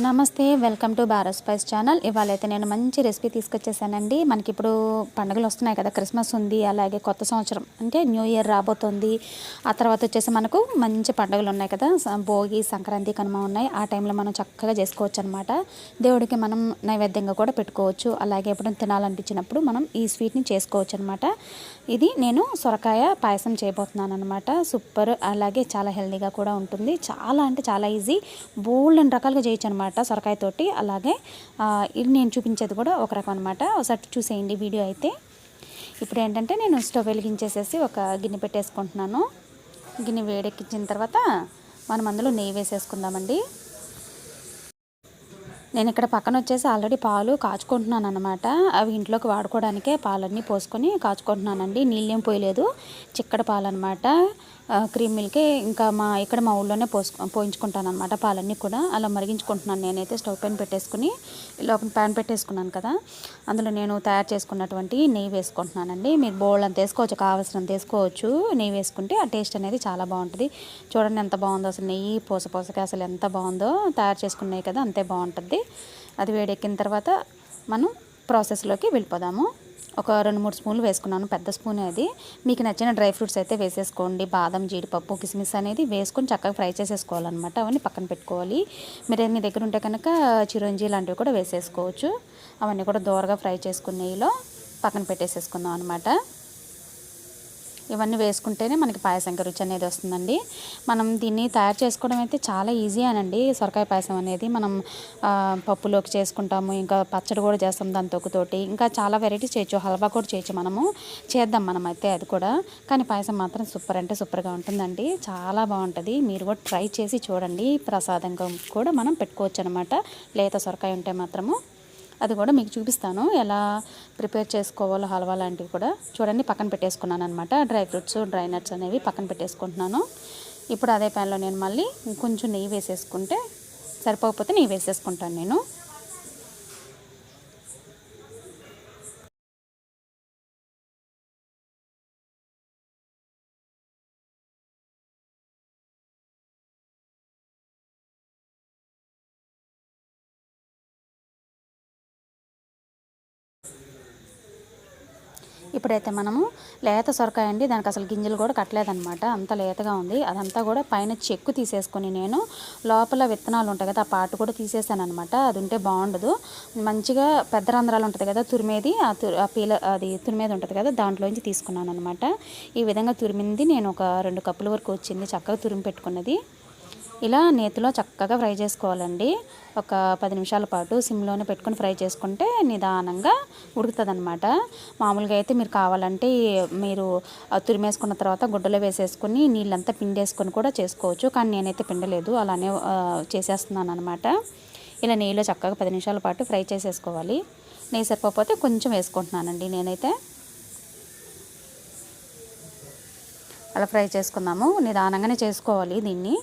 నమస్తే welcome to Bharat spice channel. ఇవాళ అయితే నేను మంచి రెసిపీ తీసుకొచ్చేసానండి. మనకి ఇప్పుడు పండుగలు వస్తున్నాయి కదా క్రిస్మస్ ఉంది అలాగే కొత్త సంవత్సరం అంటే న్యూ ఇయర్ రాబోతుంది. ఆ తర్వాత వచ్చేసి మనకు మంచి పండుగలు ఉన్నాయి కదా భోగి సంక్రాంతి కనుమ ఉన్నాయి. ఆ టైంలో మనం చక్కగా చేసుకోవచ్చు అనమాట దేవుడికి మనం నైవేద్యంగా కూడా పెట్టుకోవచ్చు. అలాగే ఎప్పుడైనా తినాలనిపించినప్పుడు మనం ఈ స్వీట్ని చేసుకోవచ్చు అనమాట ఇది నేను సొరకాయ పాయసం చేయబోతున్నాను అనమాట సూపర్ అలాగే చాలా హెల్దీగా కూడా ఉంటుంది. చాలా అంటే చాలా ఈజీ. బోల్డ్ రకాలుగా చేయొచ్చు అనమాట సొరకాయతోటి అలాగే ఇది నేను చూపించేది కూడా ఒక రకం అనమాట ఒకసారి చూసేయండి వీడియో అయితే. ఇప్పుడు ఏంటంటే నేను స్టవ్ వెలిగించేసేసి ఒక గిన్నె పెట్టేసుకుంటున్నాను. గిన్నె వేడెక్కించిన తర్వాత మనం అందులో నెయ్యి వేసేసుకుందామండి. నేను ఇక్కడ పక్కన వచ్చేసి ఆల్రెడీ పాలు కాచుకుంటున్నాను అనమాట అవి ఇంట్లోకి వాడుకోవడానికే పాలన్నీ పోసుకొని కాచుకుంటున్నానండి. నీళ్ళేం పోయలేదు. చిక్కడ పాలు అనమాట క్రీమ్ మిల్కే ఇంకా మా ఇక్కడ మా ఊళ్ళోనే పోసు పోయించుకుంటాను అనమాట పాలన్నీ కూడా. అలా మరిగించుకుంటున్నాను నేనైతే స్టవ్ పైన పెట్టేసుకుని లోపల ప్యాన్ పెట్టేసుకున్నాను కదా. అందులో నేను తయారు చేసుకున్నటువంటి నెయ్యి వేసుకుంటున్నానండి. మీరు బోల్డ్ అంత వేసుకోవచ్చు కావాల్సినంత వేసుకోవచ్చు. నెయ్యి వేసుకుంటే ఆ టేస్ట్ అనేది చాలా బాగుంటుంది. చూడండి ఎంత బాగుందో అసలు. నెయ్యి పూస పూసగా అసలు ఎంత బాగుందో. తయారు చేసుకున్నాయి కదా అంతే బాగుంటుంది. అది వేడెక్కిన తర్వాత మనం ప్రాసెస్లోకి వెళ్ళిపోదాము. ఒక రెండు మూడు స్పూన్లు వేసుకున్నాను పెద్ద స్పూన్ అది. మీకు నచ్చిన డ్రై ఫ్రూట్స్ అయితే వేసేసుకోండి. బాదం జీడిపప్పు కిస్మిస్ అనేది వేసుకొని చక్కగా ఫ్రై చేసేసుకోవాలన్నమాట. అవన్నీ పక్కన పెట్టుకోవాలి. మీరు మీ దగ్గర ఉంటే కనుక చిరంజీ లాంటివి కూడా వేసేసుకోవచ్చు. అవన్నీ కూడా దోరగా ఫ్రై చేసుకున్న నెయ్యిలో పక్కన పెట్టేసేసుకుందాం అనమాట ఇవన్నీ వేసుకుంటేనే మనకి పాయసంకి రుచి అనేది వస్తుందండి. మనం దీన్ని తయారు చేసుకోవడం అయితే చాలా ఈజీ అనండి. సొరకాయ పాయసం అనేది మనం పప్పులోకి చేసుకుంటాము ఇంకా పచ్చడి కూడా చేస్తాం దాని తొక్కుతోటి ఇంకా చాలా వెరైటీస్ చేయొచ్చు హల్వా కూడా చేయొచ్చు మనము. చేద్దాం మనం అయితే అది కూడా. కానీ పాయసం మాత్రం సూపర్ అంటే సూపర్గా ఉంటుందండి. చాలా బాగుంటుంది. మీరు కూడా ట్రై చేసి చూడండి. ప్రసాదంగా కూడా మనం పెట్టుకోవచ్చు అనమాట లేత సొరకాయ ఉంటే మాత్రము. అది కూడా మీకు చూపిస్తాను. ఎలా ప్రిపేర్ చేసుకోవాలో హల్వా లాంటివి కూడా చూడండి పక్కన పెట్టేసుకున్నాను అనమాట డ్రై ఫ్రూట్స్ డ్రై నట్స్ అనేవి పక్కన పెట్టేసుకుంటున్నాను. ఇప్పుడు అదే ప్యాన్లో నేను మళ్ళీ కొంచెం నెయ్యి వేసేసుకుంటే సరిపోకపోతే నెయ్యి వేసేసుకుంటాను నేను. ఇప్పుడైతే మనము లేత సొరకాయ అండి దానికి అసలు గింజలు కూడా కట్టలేదనమాట అంత లేతగా ఉంది. అదంతా కూడా పైన చెక్కు తీసేసుకొని నేను లోపల విత్తనాలు ఉంటాయి కదా ఆ పాటు కూడా తీసేసాను అనమాట అది ఉంటే బాగుండదు. మంచిగా పెద్ద రంధ్రాలు ఉంటుంది కదా తురిమేది ఆ తురి ఆ పీల అది తురిమేది ఉంటుంది కదా దాంట్లోంచి తీసుకున్నాను అనమాట ఈ విధంగా తురిమింది నేను ఒక రెండు కప్పుల వరకు వచ్చింది చక్కగా తురిమి పెట్టుకున్నది. ఇలా నేతిలో చక్కగా ఫ్రై చేసుకోవాలండి. ఒక పది నిమిషాల పాటు సిమ్లోనే పెట్టుకొని ఫ్రై చేసుకుంటే నిదానంగా ఉడుకుతుంది మామూలుగా అయితే మీరు కావాలంటే మీరు తురిమేసుకున్న తర్వాత గుడ్డలో వేసేసుకుని నీళ్ళంతా పిండేసుకొని కూడా చేసుకోవచ్చు. కానీ నేనైతే పిండలేదు. అలానే చేసేస్తున్నాను అనమాట ఇలా నెయ్యిలో చక్కగా పది నిమిషాల పాటు ఫ్రై చేసేసుకోవాలి. నెయ్యి సరిపోతే కొంచెం వేసుకుంటున్నానండి నేనైతే. అలా ఫ్రై చేసుకుందాము. నిదానంగానే చేసుకోవాలి దీన్ని.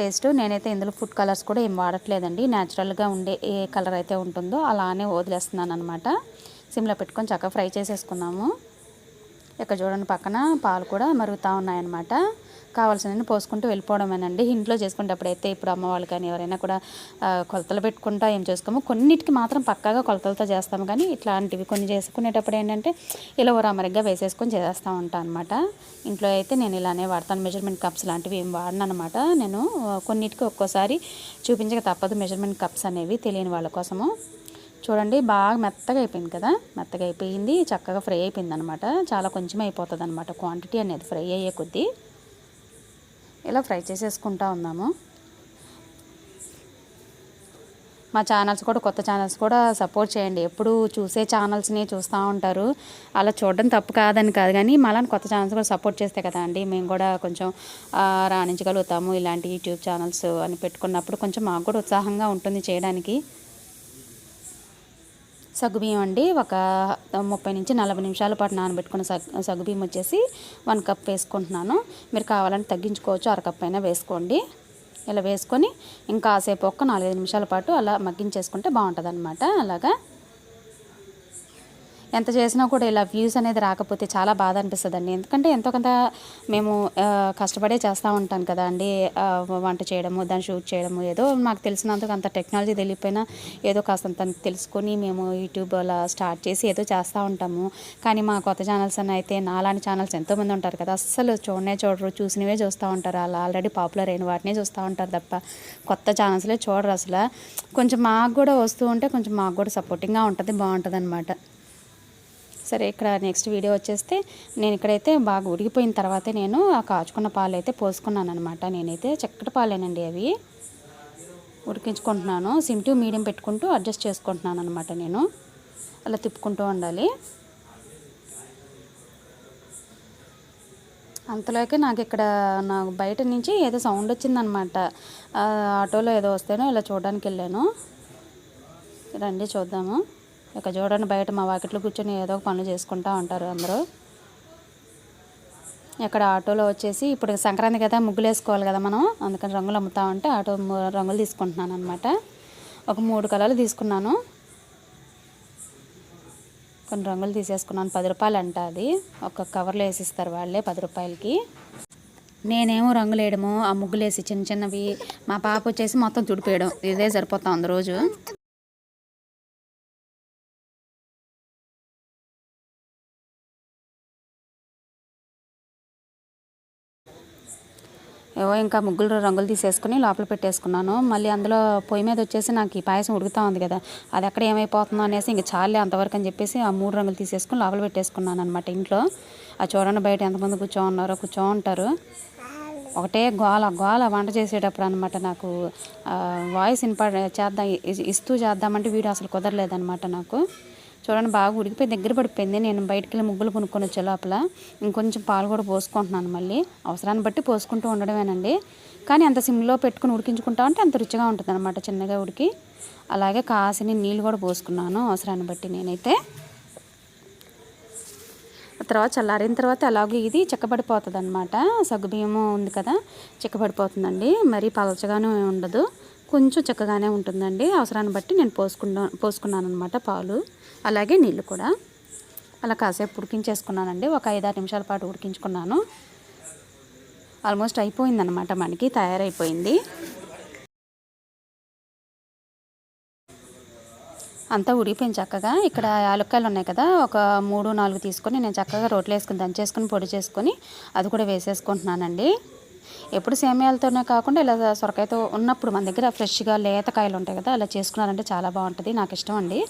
టేస్ట్ నేనైతే ఇందులో ఫుడ్ కలర్స్ కూడా ఏం వాడట్లేదండి. న్యాచురల్గా ఉండే ఏ కలర్ అయితే ఉంటుందో అలానే వదిలేస్తున్నాను అనమాట సిమ్లో పెట్టుకొని చక్కగా ఫ్రై చేసేసుకుందాము. ఇక్కడ చూడండి పక్కన పాలు కూడా మరుగుతూ ఉన్నాయన్నమాట. కావాల్సినవి పోసుకుంటూ వెళ్ళిపోవడమేనండి. ఇంట్లో చేసుకునేటప్పుడు అయితే ఇప్పుడు అమ్మ వాళ్ళు కానీ ఎవరైనా కూడా కొలతలు పెట్టుకుంటా ఏం చేసుకోము. కొన్నిటికి మాత్రం పక్కాగా కొలతలతో చేస్తాము. కానీ ఇట్లాంటివి కొన్ని చేసుకునేటప్పుడు ఏంటంటే ఇలా మరిగ్గా వేసేసుకొని చేస్తూ ఉంటాను అనమాట ఇంట్లో అయితే నేను ఇలానే వాడతాను. మెజర్మెంట్ కప్స్ లాంటివి ఏం వాడను అనమాట నేను కొన్నిటికి ఒక్కోసారి చూపించక తప్పదు మెజర్మెంట్ కప్స్ అనేవి తెలియని వాళ్ళ కోసము. చూడండి బాగా మెత్తగా అయిపోయింది కదా? మెత్తగా అయిపోయింది చక్కగా ఫ్రై అయిపోయింది అనమాట చాలా కొంచెం అయిపోతుంది అనమాట క్వాంటిటీ అనేది ఫ్రై అయ్యే కొద్దీ. ఇలా ఫ్రై చేసేసుకుంటా ఉన్నాము మా ఛానల్స్ కూడా కొత్త ఛానల్స్ కూడా సపోర్ట్ చేయండి. ఎప్పుడు చూసే ఛానల్స్ని చూస్తూ ఉంటారు. అలా చూడడం తప్పు కాదని కాదు కానీ మళ్ళీ కొత్త ఛానల్స్ కూడా సపోర్ట్ చేస్తే కదా అండి. మేము కూడా కొంచెం రాణించగలుగుతాము ఇలాంటి యూట్యూబ్ ఛానల్స్ అని పెట్టుకున్నప్పుడు కొంచెం మాకు కూడా ఉత్సాహంగా ఉంటుంది చేయడానికి. సగ్గుబియ్యం అండి. ఒక ముప్పై నుంచి నలభై నిమిషాల పాటు నానబెట్టుకున్న సగ్ సగ్గుబియ్యం వచ్చేసి వన్ కప్ వేసుకుంటున్నాను. మీరు కావాలంటే తగ్గించుకోవచ్చు. అర కప్ అయినా వేసుకోండి. ఇలా వేసుకొని ఇంకా కాసేపు ఒక్క నాలుగైదు నిమిషాల పాటు అలా మగ్గించేసుకుంటే బాగుంటుంది అనమాట అలాగా? ఎంత చేసినా కూడా ఇలా వ్యూస్ అనేది రాకపోతే చాలా బాధ అనిపిస్తుందండి. ఎందుకంటే ఎంతో కొంత మేము కష్టపడే చేస్తూ ఉంటాను కదా అండి. వంట చేయడము దాన్ని షూట్ చేయడము ఏదో మాకు తెలిసినందుకు అంత టెక్నాలజీ తెలియపోయినా ఏదో కాస్తంత తెలుసుకొని మేము యూట్యూబ్ అలా స్టార్ట్ చేసి ఏదో చేస్తూ ఉంటాము. కానీ మా కొత్త ఛానల్స్ అని అయితే నాలాంటి ఛానల్స్ ఎంతోమంది ఉంటారు కదా అస్సలు చూడనే చూడరు చూసినవే చూస్తూ ఉంటారు. అలా ఆల్రెడీ పాపులర్ అయిన వాటినే చూస్తూ ఉంటారు తప్ప కొత్త ఛానల్స్లే చూడరు అసలు. కొంచెం మాకు కూడా వస్తూ ఉంటే కొంచెం మాకు కూడా సపోర్టింగ్గా ఉంటుంది బాగుంటుంది అనమాట సరే ఇక్కడ నెక్స్ట్ వీడియో వచ్చేస్తే నేను ఇక్కడైతే బాగా ఉడికిపోయిన తర్వాతే నేను ఆ కాచుకున్న పాలు అయితే పోసుకున్నాను అనమాట నేనైతే చక్కటి పాలేనండి అవి. ఉడికించుకుంటున్నాను. సిమ్ టు మీడియం పెట్టుకుంటూ అడ్జస్ట్ చేసుకుంటున్నాను అనమాట నేను. అలా తిప్పుకుంటూ ఉండాలి. అంతలోకి నాకు ఇక్కడ నాకు బయట నుంచి ఏదో సౌండ్ వచ్చిందనమాట ఆటోలో ఏదో వస్తేనో ఇలా చూడడానికి వెళ్ళాను రండి చూద్దాము. ఇక చూడండి బయట మా వాకిట్లో కూర్చొని ఏదో ఒక పనులు చేసుకుంటూ ఉంటారు అందరూ. ఇక్కడ ఆటోలో వచ్చేసి ఇప్పుడు సంక్రాంతి కదా ముగ్గులు వేసుకోవాలి కదా మనం. అందుకని రంగులు అమ్ముతా ఉంటే ఆటో రంగులు తీసుకుంటున్నాను అనమాట ఒక మూడు కలర్లు తీసుకున్నాను. కొన్ని రంగులు తీసేసుకున్నాను. పది రూపాయలు అంట అది. ఒక కవర్లో వేసిస్తారు వాళ్ళే పది రూపాయలకి. నేనేమో రంగులు వేయడము ఆ ముగ్గులు వేసి చిన్న చిన్నవి. మా పాప వచ్చేసి మొత్తం తుడిపేయడం. ఇదే సరిపోతా ఉంది రోజు. ఏవో ఇంకా ముగ్గులు రంగులు తీసేసుకుని లోపల పెట్టేసుకున్నాను. మళ్ళీ అందులో పొయ్యి మీద వచ్చేసి నాకు ఈ పాయసం ఉడుకుతా ఉంది కదా అది ఎక్కడ ఏమైపోతుందో అనేసి ఇంక చాలే అంతవరకు అని చెప్పేసి ఆ మూడు రంగులు తీసేసుకుని లోపల పెట్టేసుకున్నాను అనమాట ఇంట్లో. ఆ చూడండి బయట ఎంతమంది కూర్చో ఉన్నారో కూర్చో ఉంటారు ఒకటే గోల గోల వంట చేసేటప్పుడు అనమాట నాకు వాయిస్ ఇన్ప చేద్దాం ఇస్తూ చేద్దామంటే వీడియో అసలు కుదరలేదనమాట నాకు. చూడండి బాగా ఉడికిపోయి దగ్గర పడిపోయింది. నేను బయటికి వెళ్ళి ముగ్గులు కొనుక్కొని వచ్చే లోపల ఇంకొంచెం పాలు కూడా పోసుకుంటున్నాను మళ్ళీ. అవసరాన్ని బట్టి పోసుకుంటూ ఉండడమేనండి. కానీ అంత సిమ్లో పెట్టుకుని ఉడికించుకుంటా ఉంటే అంత రుచిగా ఉంటుంది అనమాట చిన్నగా ఉడికి. అలాగే కాసిన నీళ్ళు కూడా పోసుకున్నాను అవసరాన్ని బట్టి నేనైతే. తర్వాత చల్లారిన తర్వాత అలాగే ఇది చిక్కబడిపోతుంది అనమాట సగ్గుబియ్యము ఉంది కదా చిక్కబడిపోతుందండి. మరీ పలచగానే ఉండదు. కొంచెం చక్కగానే ఉంటుందండి. అవసరాన్ని బట్టి నేను పోసుకున్నా పోసుకున్నాను అనమాట పాలు. అలాగే నీళ్ళు కూడా. అలా కాసేపు ఉడికించేసుకున్నానండి. ఒక ఐదారు నిమిషాల పాటు ఉడికించుకున్నాను. ఆల్మోస్ట్ అయిపోయిందనమాట మనకి తయారైపోయింది. అంతా ఉడికిపోయింది చక్కగా. ఇక్కడ యాలక్కాయలు ఉన్నాయి కదా ఒక మూడు నాలుగు తీసుకొని నేను చక్కగా రోట్లో వేసుకుని దంచేసుకుని పొడి చేసుకొని అది కూడా వేసేసుకుంటున్నానండి. ఎప్పుడు సేమియాలతోనే కాకుండా ఇలా సొరకాయతో ఉన్నప్పుడు మన దగ్గర ఫ్రెష్గా లేత కాయలు ఉంటాయి కదా అలా చేసుకున్నారంటే చాలా బాగుంటుంది నాకు ఇష్టం అండి.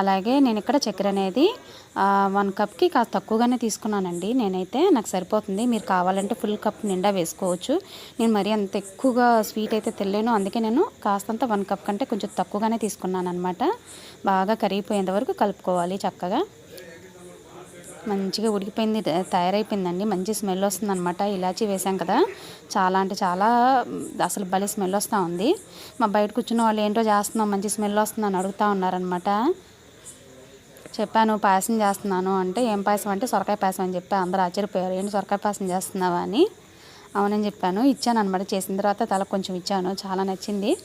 అలాగే నేను ఇక్కడ చక్కెర అనేది వన్ కప్కి కాస్త తక్కువగానే తీసుకున్నానండి. నేనైతే నాకు సరిపోతుంది మీరు కావాలంటే ఫుల్ కప్ నిండా వేసుకోవచ్చు. నేను మరీ అంత ఎక్కువగా స్వీట్ అయితే తెల్లేను అందుకే నేను కాస్తంత వన్ కప్ కంటే కొంచెం తక్కువగానే తీసుకున్నాను అనమాట బాగా కరిగిపోయేంత వరకు కలుపుకోవాలి చక్కగా. మంచిగా ఉడికిపోయింది తయారైపోయిందండి. మంచి స్మెల్ వస్తుంది అనమాట ఇలాచీ వేసాం కదా. చాలా అంటే చాలా అసలు భలే స్మెల్ వస్తూ ఉంది. మా బయట కూర్చున్న వాళ్ళు ఏంటో చేస్తున్నాం మంచి స్మెల్ వస్తుందని అడుగుతూ ఉన్నారనమాట చెప్పాను పాయసం చేస్తున్నాను అంటే ఏం పాయసం అంటే సొరకాయ పాయసం అని చెప్పి అందరూ ఆశ్చర్యపోయారు. ఏంటి సొరకాయ పాయసం చేస్తున్నావా అని. అవునని చెప్పాను. ఇచ్చాను అనమాట చేసిన తర్వాత తల కొంచెం ఇచ్చాను. చాలా నచ్చింది.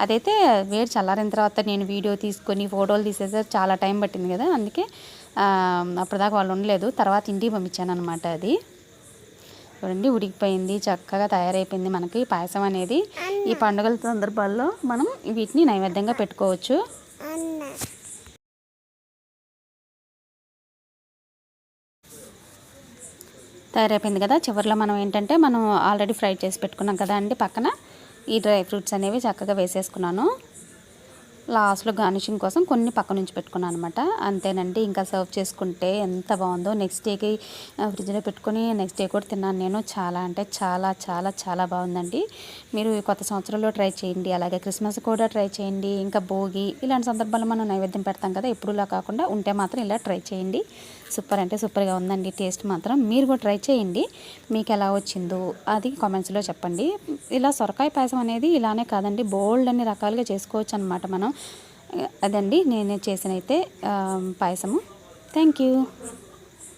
అదైతే వేడి చల్లారిన తర్వాత నేను వీడియో తీసుకొని ఫోటోలు తీసేసరికి చాలా టైం పట్టింది కదా. అందుకే అప్పటిదాకా వాళ్ళు ఉండలేదు. తర్వాత ఇంటికి పంపించాను అనమాట అది. చూడండి ఉడికిపోయింది చక్కగా తయారైపోయింది మనకి పాయసం అనేది. ఈ పండుగల సందర్భాల్లో మనం వీటిని నైవేద్యంగా పెట్టుకోవచ్చు. తయారైపోయింది కదా. చివరిలో మనం ఏంటంటే మనం ఆల్రెడీ ఫ్రై చేసి పెట్టుకున్నాం కదా అండి పక్కన. ఈ డ్రై ఫ్రూట్స్ అనేవి చక్కగా వేసేసుకున్నాను. లాస్ట్లో గార్నిషింగ్ కోసం కొన్ని పక్క నుంచి పెట్టుకున్నాను అనమాట అంతేనండి ఇంకా సర్వ్ చేసుకుంటే ఎంత బాగుందో. నెక్స్ట్ డేకి ఫ్రిడ్జ్లో పెట్టుకొని నెక్స్ట్ డే కూడా తిన్నాను నేను. చాలా అంటే చాలా చాలా చాలా బాగుందండి. మీరు కొత్త సంవత్సరంలో ట్రై చేయండి. అలాగే క్రిస్మస్ కూడా ట్రై చేయండి. ఇంకా భోగి ఇలాంటి సందర్భాల్లో మనం నైవేద్యం పెడతాం కదా ఎప్పుడులా కాకుండా ఉంటే మాత్రం ఇలా ట్రై చేయండి. సూపర్ అంటే సూపర్గా ఉందండి టేస్ట్ మాత్రం. మీరు కూడా ట్రై చేయండి. మీకు ఎలా వచ్చిందో అది కామెంట్స్లో చెప్పండి. ఇలా సొరకాయ పాయసం అనేది ఇలానే కాదండి బోల్డ్ అన్ని రకాలుగా చేసుకోవచ్చు అనమాట మనం. అదండి నేను చేసిన అయితే పాయసము. Thank you